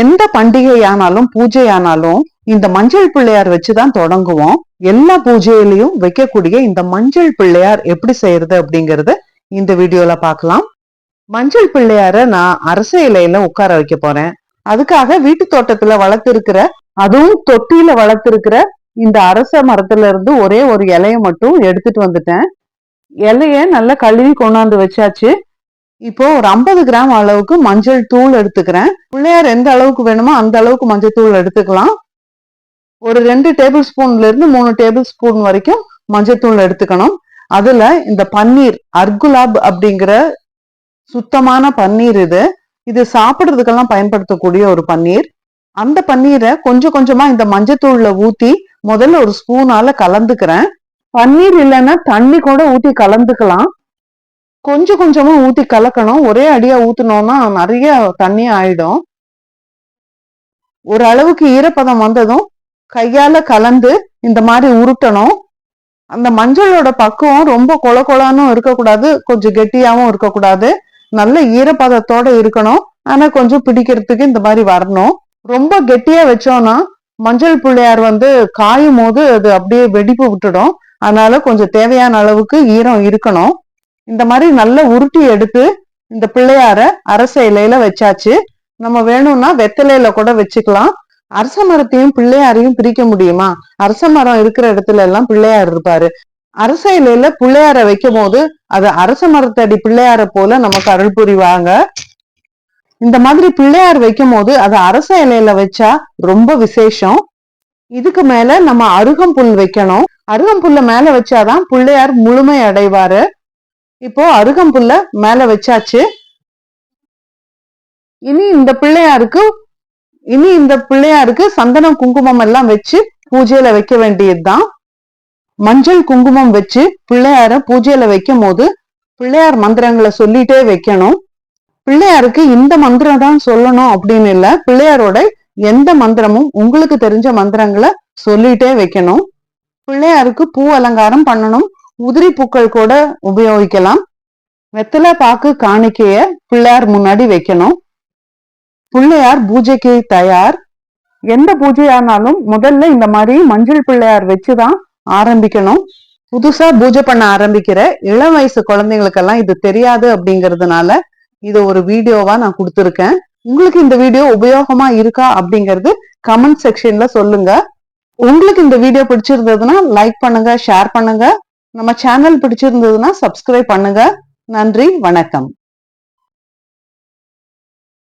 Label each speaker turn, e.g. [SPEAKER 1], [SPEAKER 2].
[SPEAKER 1] எந்த பண்டிகை ஆனாலும் பூஜை ஆனாலும் இந்த மஞ்சள் பிள்ளையார் வச்சுதான் தொடங்குவோம். எல்லா பூஜையிலையும் வைக்கக்கூடிய இந்த மஞ்சள் பிள்ளையார் எப்படி செய்யறது அப்படிங்கறத இந்த வீடியோல பார்க்கலாம். மஞ்சள் பிள்ளையார நான் அரச இலையில உட்கார வைக்க போறேன். அதுக்காக வீட்டு தோட்டத்துல வளர்த்திருக்கிற அதுவும் தொட்டியில வளர்த்திருக்கிற இந்த அரச மரத்துல இருந்து ஒரே ஒரு இலைய மட்டும் எடுத்துட்டு வந்துட்டேன். இலைய நல்லா கழுவி கொண்டாந்து வச்சாச்சு. இப்போ ஒரு ஐம்பது கிராம் அளவுக்கு மஞ்சள் தூள் எடுத்துக்கிறேன். பிள்ளையார் எந்த அளவுக்கு வேணுமோ அந்த அளவுக்கு மஞ்சள் தூள் எடுத்துக்கலாம். ஒரு ரெண்டு டேபிள் ஸ்பூன்ல இருந்து மூணு டேபிள் ஸ்பூன் வரைக்கும் மஞ்சள் தூள் எடுத்துக்கணும். அதுல இந்த பன்னீர் அர்குலாப் அப்படிங்கிற சுத்தமான பன்னீர் இது. இது சாப்பிடுறதுக்கெல்லாம் பயன்படுத்தக்கூடிய ஒரு பன்னீர். அந்த பன்னீரை கொஞ்சம் கொஞ்சமா இந்த மஞ்சத்தூள்ல ஊத்தி முதல்ல ஒரு ஸ்பூனால கலந்துக்கிறேன். பன்னீர் இல்லைன்னா தண்ணி கூட ஊத்தி கலந்துக்கலாம். கொஞ்சம் கொஞ்சமா ஊத்தி கலக்கணும். ஒரே அடியா ஊத்தினோம்னா நிறைய தண்ணி ஆயிடும். ஒரு அளவுக்கு ஈரப்பதம் வந்ததும் கையால கலந்து இந்த மாதிரி உருட்டணும். அந்த மஞ்சளோட பக்குவம் ரொம்ப கொல கொலானும் இருக்கக்கூடாது. கொஞ்சம் கெட்டியாவும் இருக்கக்கூடாது. நல்ல ஈரப்பதத்தோட இருக்கணும். ஆனா கொஞ்சம் பிடிக்கிறதுக்கு இந்த மாதிரி வரணும். ரொம்ப கெட்டியா வச்சோம்னா மஞ்சள் பிள்ளையார் வந்து காயும் போது அது அப்படியே வெடிப்பு விட்டுடும். அதனால கொஞ்சம் தேவையான அளவுக்கு ஈரம் இருக்கணும். இந்த மாதிரி நல்லா உருட்டி எடுத்து இந்த பிள்ளையார அரச இலையில வச்சாச்சு. நம்ம வேணும்னா வெத்தலையில கூட வச்சுக்கலாம். அரச மரத்தையும் பிள்ளையாரையும் பிரிக்க முடியுமா? அரச மரம் இருக்கிற இடத்துல எல்லாம் பிள்ளையார் இருப்பாரு. அரச இலையில பிள்ளையார வைக்கும் போது அது அரச மரத்தடி பிள்ளையார போல நமக்கு அருள் புரிவாங்க. இந்த மாதிரி பிள்ளையார் வைக்கும் போது அது அரச இலையில வச்சா ரொம்ப விசேஷம். இதுக்கு மேல நம்ம அருகம்புல் வைக்கணும். அருகம்புல்ல மேல வச்சாதான் பிள்ளையார் முழுமை அடைவாரு. இப்போ அருகம்புல்ல மேல வச்சாச்சு. இனி இந்த பிள்ளையாருக்கு இனி இந்த பிள்ளையாருக்கு சந்தனம் குங்குமம் எல்லாம் வச்சு பூஜையில வைக்க வேண்டியதுதான். மஞ்சள் குங்குமம் வச்சு பிள்ளையார பூஜையில வைக்கும் போது பிள்ளையார் மந்திரங்களை சொல்லிட்டே வைக்கணும். பிள்ளையாருக்கு இந்த மந்திரம் தான் சொல்லணும் அப்படின்னு இல்ல பிள்ளையாரோட எந்த மந்திரமும் உங்களுக்கு தெரிஞ்ச மந்திரங்களை சொல்லிட்டே வைக்கணும். பிள்ளையாருக்கு பூ அலங்காரம் பண்ணணும். உதிரி பூக்கள் கூட உபயோகிக்கலாம். வெத்தலை பாக்கு காணிக்கைய பிள்ளையார் முன்னாடி வைக்கணும். பிள்ளையார் பூஜைக்கு தயார். எந்த பூஜையானாலும் முதல்ல இந்த மாதிரி மஞ்சள் பிள்ளையார் வச்சுதான் ஆரம்பிக்கணும். புதுசா பூஜை பண்ண ஆரம்பிக்கிற இளம் வயசு குழந்தைங்களுக்கெல்லாம் இது தெரியாது அப்படிங்கிறதுனால இது ஒரு வீடியோவா நான் கொடுத்துருக்கேன். உங்களுக்கு இந்த வீடியோ உபயோகமா இருக்கா அப்படிங்கிறது கமெண்ட் செக்ஷன்ல சொல்லுங்க. உங்களுக்கு இந்த வீடியோ பிடிச்சிருந்ததுன்னா லைக் பண்ணுங்க ஷேர் பண்ணுங்க. நம்ம சேனல் பிடிச்சிருந்ததுன்னா சப்ஸ்கிரைப் பண்ணுங்க. நன்றி வணக்கம்.